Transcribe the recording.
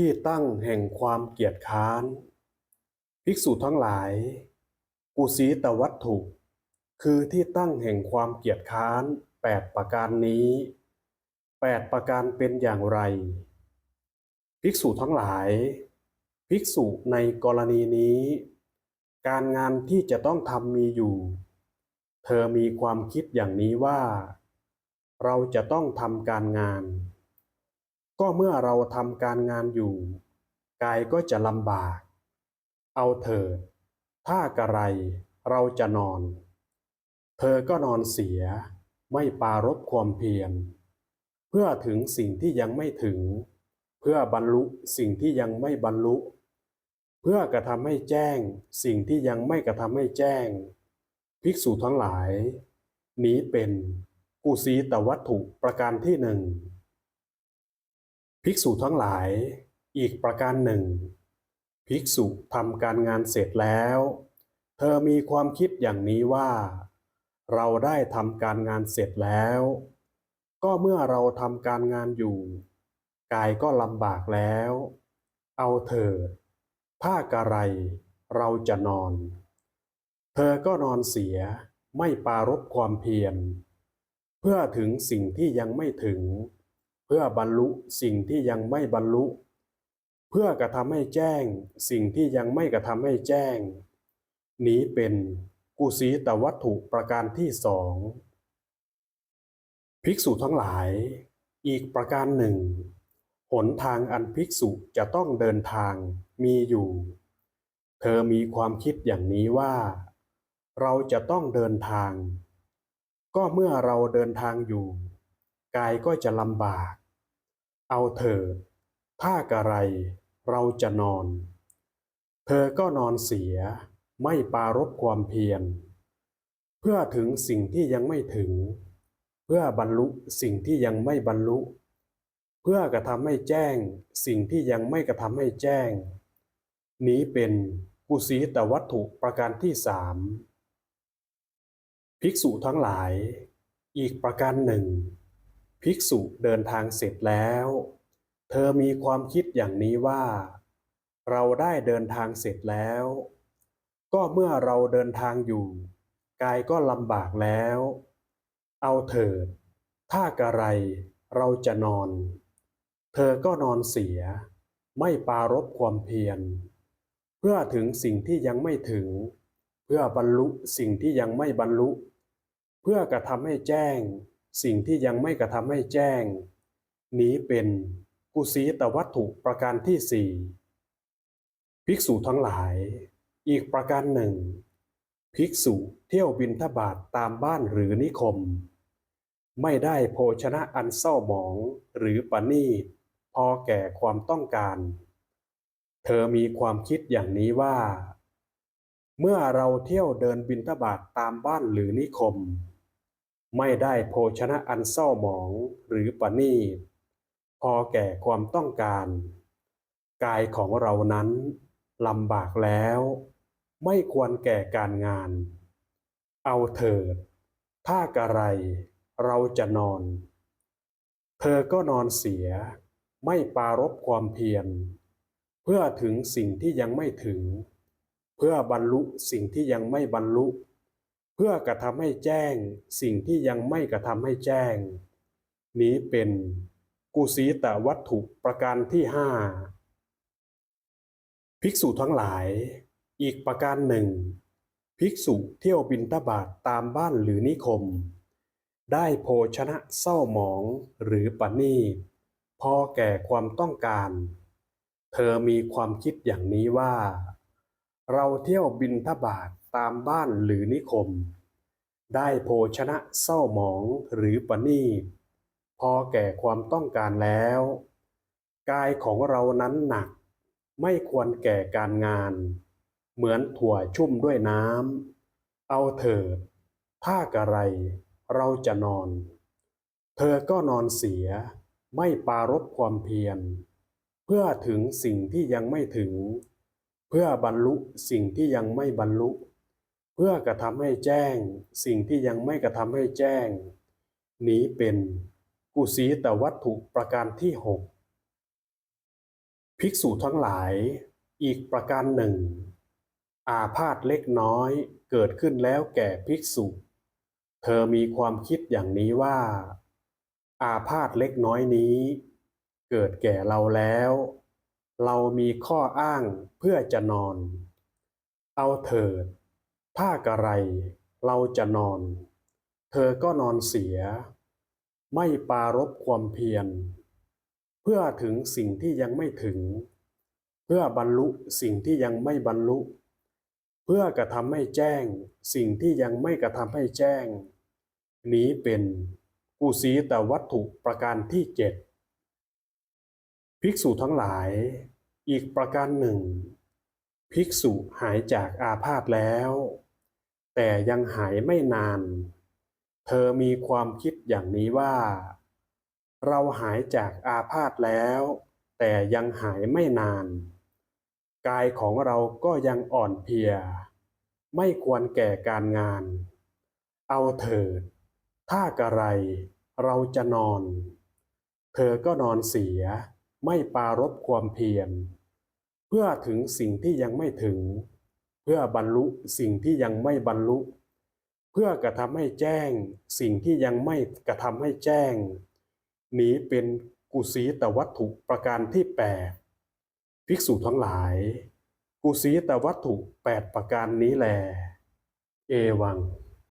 ที่ตั้งแห่งความเกียจค้าน ภิกษุทั้งหลาย กุสีตวัตถุ คือที่ตั้งแห่งความเกียจค้านแปดประการนี้แปดประการเป็นอย่างไร ภิกษุทั้งหลาย ภิกษุในกรณีนี้ การงานที่จะต้องทำมีอยู่ เธอมีความคิดอย่างนี้ว่า เราจะต้องทำการงาน ก็เมื่อเราทำการงานอยู่ กายก็จะลำบาก เอาเถิด ถ้ากระไรเราจะนอน เธอก็นอนเสีย ไม่ปรารบความเพียร เพื่อถึงสิ่งที่ยังไม่ถึง เพื่อบรรลุสิ่งที่ยังไม่บรรลุ เพื่อกระทำให้แจ้ง สิ่งที่ยังไม่กระทำให้แจ้ง ภิกษุทั้งหลาย นี้เป็นกุสีตวัตถุประการที่หนึ่ง ภิกษุทั้งหลาย อีกประการหนึ่ง ภิกษุทำการงานเสร็จแล้ว เธอมีความคิดอย่างนี้ว่า เราได้ทำการงานเสร็จแล้ว ก็เมื่อเราทำการงานอยู่ กายก็ลำบากแล้ว เอาเถิดถ้ากระไร เราจะนอน เธอก็นอนเสียไม่ปรารบความเพียร เพื่อถึงสิ่งที่ยังไม่ถึง เพื่อบรรลุสิ่งที่ยังไม่บรรลุ เพื่อกระทำให้แจ้ง สิ่งที่ยังไม่กระทำให้แจ้ง นี้เป็นกุสีตวัตถุประการที่สองภิกษุทั้งหลาย อีกประการหนึ่ง หนทางอันภิกษุจะต้องเดินทางมีอยู่ เธอมีความคิดอย่างนี้ว่า เราจะต้องเดินทาง ก็เมื่อเราเดินทางอยู่ กายก็จะลำบาก เอาเถิดถ้ากระไรเราจะนอน เธอก็นอนเสียไม่ปรารบความเพียร เพื่อถึงสิ่งที่ยังไม่ถึง เพื่อบรรลุสิ่งที่ยังไม่บรรลุ เพื่อกระทำให้แจ้งสิ่งที่ยังไม่กระทำให้แจ้ง นี้เป็นกุสีตวัตถุประการที่สามภิกษุทั้งหลาย อีกประการหนึ่ง ภิกษุเดินทางเสร็จแล้ว เธอมีความคิดอย่างนี้ว่า เราได้เดินทางเสร็จแล้ว ก็เมื่อเราเดินทางอยู่กายก็ลำบากแล้ว เอาเถิด ถ้ากระไรเราจะนอน เธอก็นอนเสีย ไม่ปรารบความเพียร เพื่อถึงสิ่งที่ยังไม่ถึง เพื่อบรรลุสิ่งที่ยังไม่บรรลุ เพื่อกระทำให้แจ้ง สิ่งที่ยังไม่กระทำให้แจ้ง นี้เป็นกุสีตวัตถุประการที่สี่ภิกษุทั้งหลาย อีกประการหนึ่ง ภิกษุเที่ยวบินทบาทตามบ้านหรือนิคม ไม่ได้โภชนะอันเศร้าหมองหรือปณีตพอแก่ความต้องการ เธอมีความคิดอย่างนี้ว่า เมื่อเราเที่ยวเดินบินทบาทตามบ้านหรือนิคม ไม่ได้โภชนะอันเศร้าหมองหรือปณีตพอแก่ความต้องการ กายของเรานั้นลำบากแล้ว ไม่ควรแก่การงาน เอาเถิด ถ้ากระไร เราจะนอน เธอก็นอนเสีย ไม่ปรารบความเพียร เพื่อถึงสิ่งที่ยังไม่ถึง เพื่อบรรลุสิ่งที่ยังไม่บรรลุ เพื่อกระทำให้แจ้งสิ่งที่ยังไม่กระทำให้แจ้ง นี้เป็นกุสีตวัตถุประการที่ห้าภิกษุทั้งหลาย อีกประการหนึ่ง ภิกษุเที่ยวบินทบาทตามบ้านหรือนิคม ได้โภชนะเศร้าหมองหรือปณีพอแก่ความต้องการ เธอมีความคิดอย่างนี้ว่า เราเที่ยวบินทบาท ตามบ้านหรือนิคม ได้โภชนะเศร้าหมองหรือปณีพอแก่ความต้องการแล้ว กายของเรานั้นหนัก ไม่ควรแก่การงาน เหมือนถั่วชุ่มด้วยน้ำเอาเถิดถ้ากระไร เราจะนอน เธอก็นอนเสียไม่ปรารบความเพียร เพื่อถึงสิ่งที่ยังไม่ถึง เพื่อบรรลุสิ่งที่ยังไม่บรรลุ เพื่อกระทำให้แจ้ง สิ่งที่ยังไม่กระทำให้แจ้ง นี้เป็นกุสีตวัตถุประการที่หกภิกษุทั้งหลายอีกประการหนึ่ง อาพาธเล็กน้อยเกิดขึ้นแล้วแก่ภิกษุ เธอมีความคิดอย่างนี้ว่า อาพาธเล็กน้อยนี้ เกิดแก่เราแล้ว เรามีข้ออ้างเพื่อจะนอน เอาเถิด ถ้ากระไรเราจะนอน เธอก็นอนเสีย ไม่ปรารบความเพียร เพื่อถึงสิ่งที่ยังไม่ถึง เพื่อบรรลุสิ่งที่ยังไม่บรรลุ เพื่อกระทำให้แจ้ง สิ่งที่ยังไม่กระทำให้แจ้ง นี้เป็นกุศีตวัตถุประการที่เจ็ดภิกษุทั้งหลาย อีกประการหนึ่ง ภิกษุหายจากอาพาธแล้ว แต่ยังหายไม่นาน เธอมีความคิดอย่างนี้ว่า เราหายจากอาพาธแล้ว แต่ยังหายไม่นาน กายของเราก็ยังอ่อนเพลีย ไม่ควรแก่การงาน เอาเถิด ถ้ากระไร เราจะนอน เธอก็นอนเสีย ไม่ปรารบความเพียร เพื่อถึงสิ่งที่ยังไม่ถึง เพื่อบรรลุสิ่งที่ยังไม่บรรลุ เพื่อกระทำให้แจ้ง สิ่งที่ยังไม่กระทำให้แจ้ง นี้เป็นกุศีตวัตถุประการที่แปดภิกษุทั้งหลาย กุศีตวัตถุแปดประการนี้แล เอวัง